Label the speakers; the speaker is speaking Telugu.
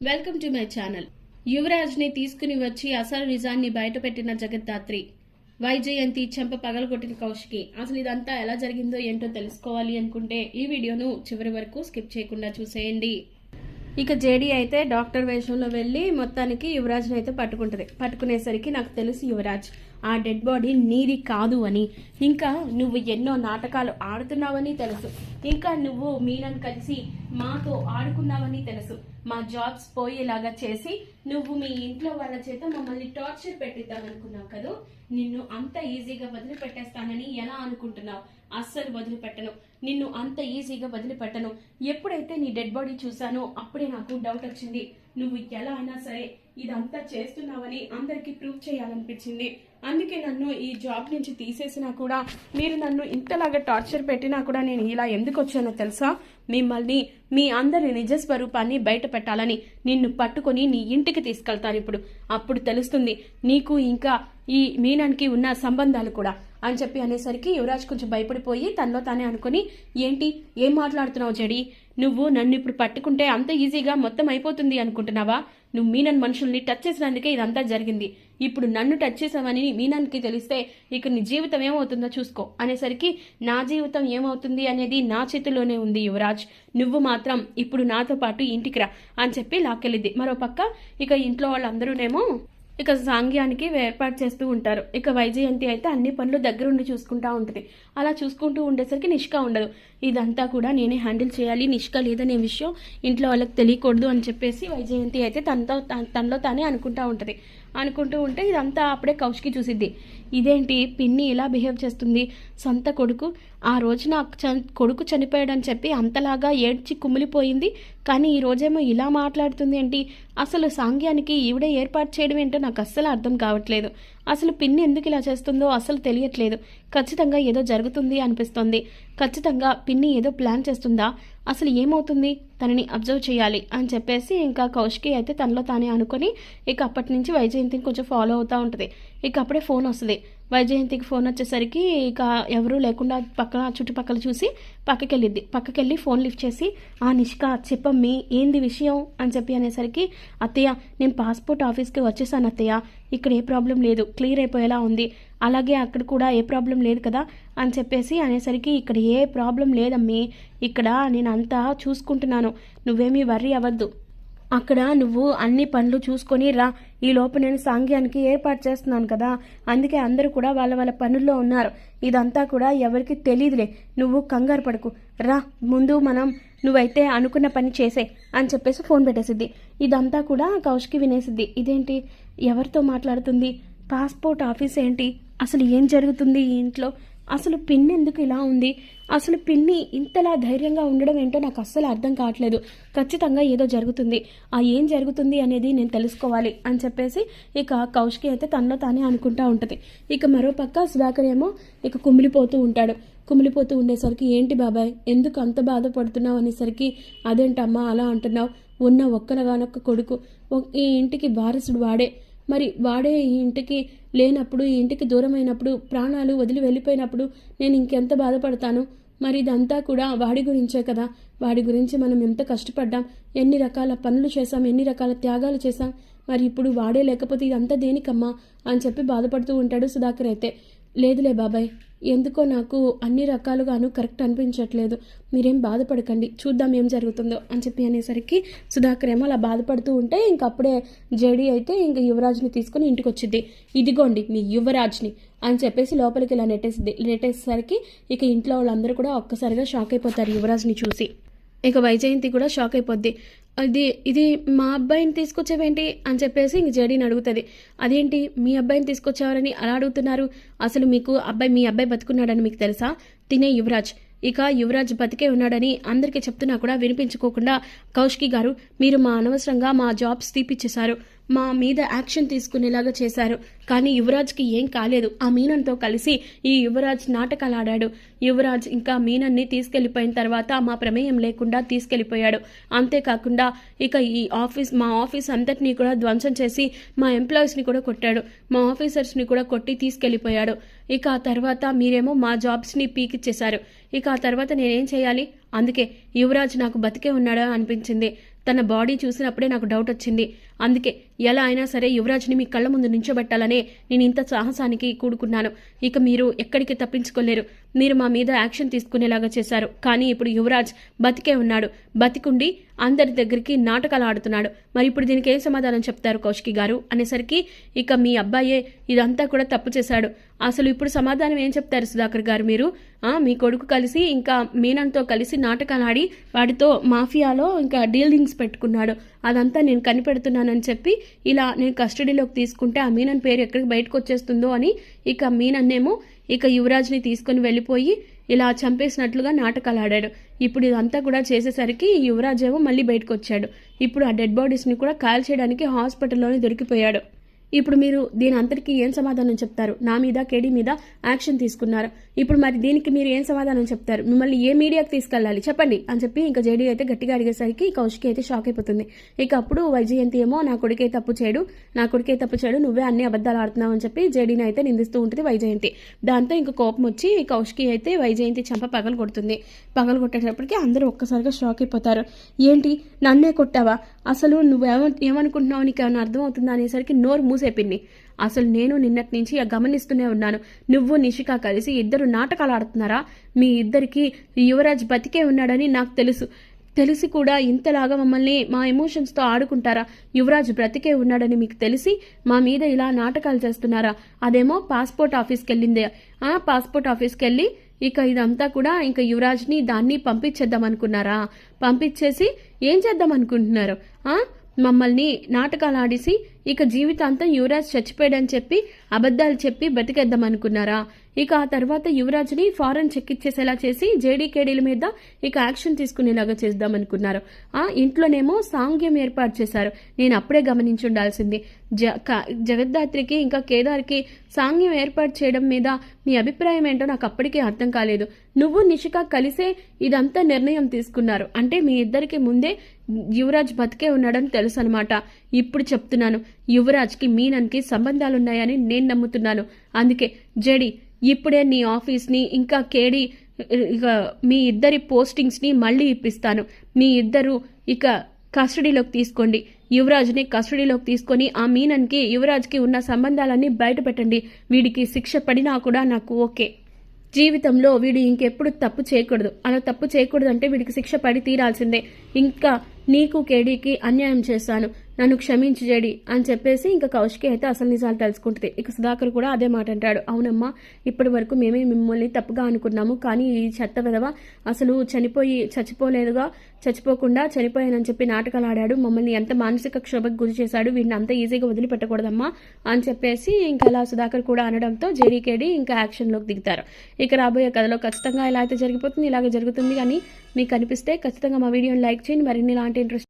Speaker 1: Welcome to my channel. యువరాజ్ని తీసుకుని వచ్చి అసలు నిజాన్ని బయటపెట్టిన జగద్దాత్రి వైజయంతి చెంప పగలగొట్టిన కౌశికి అసలు ఇదంతా ఎలా జరిగిందో ఏంటో తెలుసుకోవాలి అనుకుంటే ఈ వీడియోను చివరి వరకు స్కిప్ చేయకుండా చూసేయండి. ఇక జేడీ అయితే డాక్టర్ వేషంలో వెళ్ళి మొత్తానికి యువరాజ్ని అయితే పట్టుకుంటుంది. పట్టుకునేసరికి నాకు తెలుసు యువరాజ్. ఆ డెడ్ బాడీ నీది కాదు అని. ఇంకా నువ్వు ఎన్నో నాటకాలు ఆడుతున్నావని తెలుసు. ఇంకా నువ్వు మీనన్ కలిసి మాతో ఆడుకున్నావని తెలుసు. మా జాబ్స్ పోయేలాగా చేసి నువ్వు మీ ఇంట్లో వాళ్ళ చేత మమ్మల్ని టార్చర్ పెట్టిద్దామనుకున్నావు కదా? నిన్ను అంత ఈజీగా వదిలిపెట్టేస్తానని ఎలా అనుకుంటున్నావు? అస్సలు వదిలిపెట్టను. నిన్ను అంత ఈజీగా వదిలిపెట్టను. ఎప్పుడైతే నీ డెడ్ బాడీ చూసానో అప్పుడే నాకు డౌట్ వచ్చింది. నువ్వు ఎలా అయినా సరే ఇదంతా చేస్తున్నావని అందరికీ ప్రూవ్ చేయాలనిపించింది. అందుకే నన్ను ఈ జాబ్ నుంచి తీసేసినా కూడా మీరు నన్ను ఇంతలాగా టార్చర్ పెట్టినా కూడా నేను ఇలా ఎందుకు వచ్చానో తెలుసా? మిమ్మల్ని మీ అందరి నిజ స్వరూపాన్ని బయట పెట్టాలని నిన్ను పట్టుకొని నీ ఇంటికి తీసుకెళ్తాను ఇప్పుడు. అప్పుడు తెలుస్తుంది నీకు ఇంకా ఈ మీనానికి ఉన్న సంబంధాలు కూడా. అని చెప్పి అనేసరికి యువరాజ్ కొంచెం భయపడిపోయి తనలో తానే అనుకుని ఏంటి? ఏం మాట్లాడుతున్నావు జడి? నువ్వు నన్ను ఇప్పుడు పట్టుకుంటే అంత ఈజీగా మొత్తం అయిపోతుంది అనుకుంటున్నావా? నువ్వు మీనన్ మనుషుల్ని టచ్ చేసినందుకే ఇదంతా జరిగింది. ఇప్పుడు నన్ను టచ్ చేసావని మీనానికి తెలిస్తే ఇక నీ జీవితం ఏమవుతుందో చూసుకో. అనేసరికి నా జీవితం ఏమవుతుంది అనేది నా చేతిలోనే ఉంది యువరాజ్. నువ్వు మాత్రం ఇప్పుడు నాతో పాటు ఇంటికి రా అని చెప్పి లాక్కెళ్ళింది. మరో పక్క ఇక ఇంట్లో వాళ్ళందరూనేమో ఇక సాంగ్యానికి ఏర్పాటు చేస్తూ ఉంటారు. ఇక వైజయంతి అయితే అన్ని పనులు దగ్గరుండి చూసుకుంటా ఉంటుంది. అలా చూసుకుంటూ ఉండేసరికి నిష్క ఉండదు. ఇదంతా కూడా నేనే హ్యాండిల్ చేయాలి. నిష్క లేదనే విషయం ఇంట్లో వాళ్ళకి తెలియకూడదు అని చెప్పేసి వైజయంతి అయితే తనతో తనలో తానే అనుకుంటా ఉంటుంది. అనుకుంటూ ఉంటే ఇదంతా అప్పుడే కౌష్కి చూసిద్ది. ఇదేంటి పిన్ని ఇలా బిహేవ్ చేస్తుంది? సొంత కొడుకు ఆ రోజు నాకు చ కొడుకు చనిపోయాడని చెప్పి అంతలాగా ఏడ్చి కుమిలిపోయింది. కానీ ఈ రోజేమో ఇలా మాట్లాడుతుంది ఏంటి? అసలు సాంగ్యానికి ఈవిడే ఏర్పాటు చేయడం ఏంటో నాకు అస్సలు అర్థం కావట్లేదు. అసలు పిన్ని ఎందుకు ఇలా చేస్తుందో అసలు తెలియట్లేదు. ఖచ్చితంగా ఏదో జరుగుతుంది అనిపిస్తోంది. ఖచ్చితంగా పిన్ని ఏదో ప్లాన్ చేస్తుందా? అసలు ఏమవుతుంది? తనని అబ్జర్వ్ చేయాలి అని చెప్పేసి ఇంకా కౌశికి అయితే తనలో తానే అనుకొని ఇక అప్పటి నుంచి వైజయంతిని కొంచెం ఫాలో అవుతూ ఉంటుంది. ఇక అప్పుడే ఫోన్ వస్తుంది. వైజయంతికి ఫోన్ వచ్చేసరికి ఇక ఎవరూ లేకుండా పక్కన చుట్టుపక్కల చూసి పక్కకి వెళ్ళిద్ది పక్కకి వెళ్ళి ఫోన్ లిఫ్ట్ చేసి ఆ నిష్క చెప్పమ్మి ఏంది విషయం? అని చెప్పి అనేసరికి అత్తయ్య నేను పాస్పోర్ట్ ఆఫీస్కి వచ్చేసాను అత్తయ్య. ఇక్కడ ఏ ప్రాబ్లం లేదు. క్లియర్ అయిపోయేలా ఉంది. అలాగే అక్కడ కూడా ఏ ప్రాబ్లం లేదు కదా? అని చెప్పేసి అనేసరికి ఇక్కడ ఏ ప్రాబ్లం లేదమ్మి. ఇక్కడ నేను అంతా చూసుకుంటున్నాను. నువ్వేమీ వర్రీ అవ్వద్దు. అక్కడ నువ్వు అన్ని పనులు చూసుకొని రా. ఈ లోపు నేను సాంగ్యానికి ఏర్పాటు చేస్తున్నాను కదా. అందుకే అందరూ కూడా వాళ్ళ వాళ్ళ పనుల్లో ఉన్నారు. ఇదంతా కూడా ఎవరికి తెలియదులే నువ్వు కంగారు పడకు. రా ముందు మనం నువ్వైతే అనుకున్న పని చేసే అని చెప్పేసి ఫోన్ పెట్టేసిద్ది. ఇదంతా కూడా కౌష్కి వినేసిద్ది. ఇదేంటి? ఎవరితో మాట్లాడుతుంది? పాస్పోర్ట్ ఆఫీస్ ఏంటి? అసలు ఏం జరుగుతుంది ఈ ఇంట్లో? అసలు పిన్ని ఎందుకు ఇలా ఉంది? అసలు పిన్ని ఇంతలా ధైర్యంగా ఉండడం ఏంటో నాకు అస్సలు అర్థం కావట్లేదు. ఖచ్చితంగా ఏదో జరుగుతుంది. ఆ ఏం జరుగుతుంది అనేది నేను తెలుసుకోవాలి అని చెప్పేసి ఇక కౌశికి అయితే తనలో తానే అనుకుంటా ఉంటుంది. ఇక మరోపక్క సుధాకర్ ఏమో ఇక కుమిలిపోతూ ఉంటాడు. కుమిలిపోతూ ఉండేసరికి ఏంటి బాబాయ్? ఎందుకు అంత బాధపడుతున్నావు? అనేసరికి అదేంటమ్మా అలా అంటున్నావు? ఉన్న ఒక్కనగానొక్క కొడుకు. ఈ ఇంటికి వారసుడు వాడే. మరి వాడే ఈ ఇంటికి లేనప్పుడు ఈ ఇంటికి దూరమైనప్పుడు ప్రాణాలు వదిలి వెళ్ళిపోయినప్పుడు నేను ఇంకెంత బాధపడతాను? మరి ఇదంతా కూడా వాడి గురించే కదా. వాడి గురించి మనం ఎంత కష్టపడ్డాం? ఎన్ని రకాల పనులు చేశాం? ఎన్ని రకాల త్యాగాలు చేశాం? మరి ఇప్పుడు వాడే లేకపోతే ఇదంతా దేనికమ్మా? అని చెప్పి బాధపడుతూ ఉంటాడు సుధాకర్ అయితే. లేదులే బాబాయ్. ఎందుకో నాకు అన్ని రకాలుగాను కరెక్ట్ అనిపించట్లేదు. మీరేం బాధపడకండి. చూద్దాం ఏం జరుగుతుందో అని చెప్పి అనేసరికి సుధాకర్ ఏమో అలా బాధపడుతూ ఉంటే ఇంకప్పుడే జేడీ అయితే ఇంక యువరాజ్ని తీసుకొని ఇంటికి వచ్చింది ఇదిగోండి మీ యువరాజ్ని అని చెప్పేసి లోపలికి ఇలా నెట్టేసింది నెట్టేసరికి ఇక ఇంట్లో వాళ్ళందరూ కూడా ఒక్కసారిగా షాక్ అయిపోతారు యువరాజ్ని చూసి. ఇక వైజయంతి కూడా షాక్ అయిపోద్ది. ఇది ఇది మా అబ్బాయిని తీసుకొచ్చావేంటి అని చెప్పేసి ఇంక జడీని అడుగుతుంది. అదేంటి మీ అబ్బాయిని తీసుకొచ్చారని అలా అడుగుతున్నారు? అసలు మీకు అబ్బాయి మీ అబ్బాయి బతుకున్నాడని మీకు తెలుసా? తినే యువరాజ్. ఇక యువరాజ్ బతికే ఉన్నాడని అందరికీ చెప్తున్నా కూడా వినిపించుకోకుండా కౌశికి గారు మీరు మా అనవసరంగా మా జాబ్స్ తీపిచ్చేశారు. మా మీద యాక్షన్ తీసుకునేలాగా చేశారు. కానీ యువరాజ్కి ఏం కాలేదు. ఆ మీనన్తో కలిసి ఈ యువరాజ్ నాటకాలు ఆడాడు యువరాజ్ ఇంకా మీనన్ని తీసుకెళ్ళిపోయిన తర్వాత మా ప్రమేయం లేకుండా తీసుకెళ్ళిపోయాడు. అంతేకాకుండా ఇక ఈ ఆఫీస్ మా ఆఫీస్ అంతటినీ కూడా ధ్వంసం చేసి మా ఎంప్లాయీస్ని కూడా కొట్టాడు. మా ఆఫీసర్స్ని కూడా కొట్టి తీసుకెళ్ళిపోయాడు. ఇక ఆ తర్వాత మీరేమో మా జాబ్స్ని పీకిచ్చేశారు. ఇక ఆ తర్వాత నేనేం చేయాలి? అందుకే యువరాజ్ నాకు బతికే ఉన్నాడా అనిపించింది. తన బాడీ చూసినప్పుడే నాకు డౌట్ వచ్చింది. అందుకే ఎలా అయినా సరే యువరాజ్ని మీ కళ్ళ ముందు నించోబెట్టాలనే నేను ఇంత సాహసానికి కూడుకున్నాను. ఇక మీరు ఎక్కడికి తప్పించుకోలేరు. మీరు మా మీద యాక్షన్ తీసుకునేలాగా చేశారు. కానీ ఇప్పుడు యువరాజ్ బతికే ఉన్నాడు. బతికుండి అందరి దగ్గరికి నాటకాలు ఆడుతున్నాడు. మరి ఇప్పుడు దీనికి ఏం సమాధానం చెప్తారు కౌశికి గారు? అనేసరికి ఇక మీ అబ్బాయే ఇదంతా కూడా తప్పు చేశాడు. అసలు ఇప్పుడు సమాధానం ఏం చెప్తారు సుధాకర్ గారు మీరు? మీ కొడుకు కలిసి ఇంకా మీనంతో కలిసి నాటకాలు ఆడి వాడితో మాఫియాలో ఇంకా డీలింగ్స్ పెట్టుకున్నాడు. అదంతా నేను కనిపెడుతున్నానని చెప్పి ఇలా నేను కస్టడీలోకి తీసుకుంటే ఆ మీనన్ పేరు ఎక్కడికి బయటకు వచ్చేస్తుందో అని ఇక మీనన్నేమో ఇక యువరాజ్ని తీసుకొని వెళ్ళిపోయి ఇలా చంపేసినట్లుగా నాటకాలు ఆడాడు ఇప్పుడు ఇదంతా కూడా చేసేసరికి యువరాజ్ ఏమో మళ్ళీ బయటకు వచ్చాడు ఇప్పుడు ఆ డెడ్ బాడీస్ని కూడా కాల్ చేయడానికి హాస్పిటల్లోనే దొరికిపోయాడు. ఇప్పుడు మీరు దీని అందరికీ ఏం సమాధానం చెప్తారు? నా మీద కేడీ మీద యాక్షన్ తీసుకున్నారు. ఇప్పుడు మరి దీనికి మీరు ఏం సమాధానం చెప్తారు? మిమ్మల్ని ఏ మీడియాకి తీసుకెళ్ళాలి? చెప్పండి అని చెప్పి ఇంకా జేడీ అయితే గట్టిగా అడిగేసరికి కౌశికి అయితే షాక్ అయిపోతుంది. ఇక అప్పుడు వైజయంతి ఏమో నా కొడుకే తప్పు చేయడు నా కొడుకే తప్పు చేయడు నువ్వే అన్ని అబద్ధాలు ఆడుతున్నావు అని చెప్పి జేడీని అయితే నిందిస్తూ ఉంటుంది వైజయంతి. దాంతో ఇంకా కోపం వచ్చి కౌశికి అయితే వైజయంతి చంప పగలు కొడుతుంది. పగలు కొట్టేటప్పటికి అందరూ ఒక్కసారిగా షాక్ అయిపోతారు. ఏంటి? నన్నే కొట్టావా? అసలు నువ్వేమ ఏమనుకుంటున్నావు? నీకు ఏమైనా అర్థమవుతుందా? అనేసరికి నోరు మూసేపింది. అసలు నేను నిన్నటి నుంచి గమనిస్తూనే ఉన్నాను. నువ్వు నిషిక కలిసి ఇద్దరు నాటకాలు ఆడుతున్నారా? మీ ఇద్దరికి యువరాజ్ బతికే ఉన్నాడని నాకు తెలుసు. తెలిసి కూడా ఇంతలాగా మమ్మల్ని మా ఎమోషన్స్తో ఆడుకుంటారా? యువరాజ్ బ్రతికే ఉన్నాడని మీకు తెలిసి మా మీద ఇలా నాటకాలు చేస్తున్నారా? అదేమో పాస్పోర్ట్ ఆఫీస్కి వెళ్ళిందే ఆ పాస్పోర్ట్ ఆఫీస్కి వెళ్ళి ఇక ఇదంతా కూడా ఇంకా యువరాజ్ని దాన్ని పంపించేద్దాం అనుకున్నారా పంపించేసి ఏం చేద్దాం అనుకుంటున్నారు మమ్మల్ని నాటకాలు ఆడిసి ఇక జీవితాంతం యువరాజ్ చచ్చిపోయాడని చెప్పి అబద్ధాలు చెప్పి బతికేద్దామనుకున్నారా? ఇక ఆ తర్వాత యువరాజ్ని ఫారెన్ చెక్కిచ్చేసేలా చేసి జేడీకేడీల మీద ఇక యాక్షన్ తీసుకునేలాగా చేద్దామనుకున్నారు. ఆ ఇంట్లోనేమో సాంగ్యం ఏర్పాటు చేశారు. నేను అప్పుడే గమనించి ఉండాల్సింది జ క- జగద్ధాత్రికి ఇంకా కేదార్కి సాంగ్యం ఏర్పాటు చేయడం మీద మీ అభిప్రాయం ఏంటో నాకు అప్పటికే అర్థం కాలేదు. నువ్వు నిషిక కలిసే ఇదంతా నిర్ణయం తీసుకున్నారు. అంటే మీ ఇద్దరికి ముందే యువరాజ్ బతికే ఉన్నాడని తెలుసు అనమాట ఇప్పుడు చెప్తున్నాను. యువరాజ్కి మీనన్కి సంబంధాలున్నాయని నేను నమ్ముతున్నాను. అందుకే జేడి ఇప్పుడే నీ ఆఫీస్ని ఇంకా కేడి ఇక మీ ఇద్దరి పోస్టింగ్స్ని మళ్ళీ ఇప్పిస్తాను. మీ ఇద్దరు ఇక కస్టడీలోకి తీసుకోండి. యువరాజ్ని కస్టడీలోకి తీసుకొని ఆ మీనన్కి యువరాజ్కి ఉన్న సంబంధాలన్నీ బయటపెట్టండి. వీడికి శిక్ష పడినా కూడా నాకు ఓకే. జీవితంలో వీడు ఇంకెప్పుడు తప్పు చేయకూడదు. అలా తప్పు చేయకూడదు అంటే వీడికి శిక్ష పడి తీరాల్సిందే. ఇంకా నీకు కేడీకి అన్యాయం చేశాను. నన్ను క్షమించుజడి అని చెప్పేసి ఇంకా కౌశికి అయితే అసలు నిజాలు తెలుసుకుంటుంది. ఇక సుధాకర్ కూడా అదే మాట అంటాడు. అవునమ్మా ఇప్పటి వరకు మేమే మిమ్మల్ని తప్పుగా అనుకున్నాము కానీ ఈ చెత్త విధవ అసలు చనిపోయి చచ్చిపోలేదుగా చచ్చిపోకుండా చనిపోయానని చెప్పి నాటకాలు ఆడాడు. మమ్మల్ని ఎంత మానసిక క్షోభకు గురి చేశాడు వీడిని అంత ఈజీగా వదిలిపెట్టకూడదమ్మా అని చెప్పేసి ఇంకా అలా సుధాకర్ కూడా అనడంతో జేడీకేడి ఇంకా యాక్షన్లోకి దిగుతారు. ఇక రాబోయే కథలో ఖచ్చితంగా ఇలా అయితే జరిగిపోతుంది ఇలాగే జరుగుతుంది కానీ మీకు అనిపిస్తే ఖచ్చితంగా మా వీడియోని లైక్ చేయండి. మరిన్ని ఇలాంటి ఇంట్రెస్ట్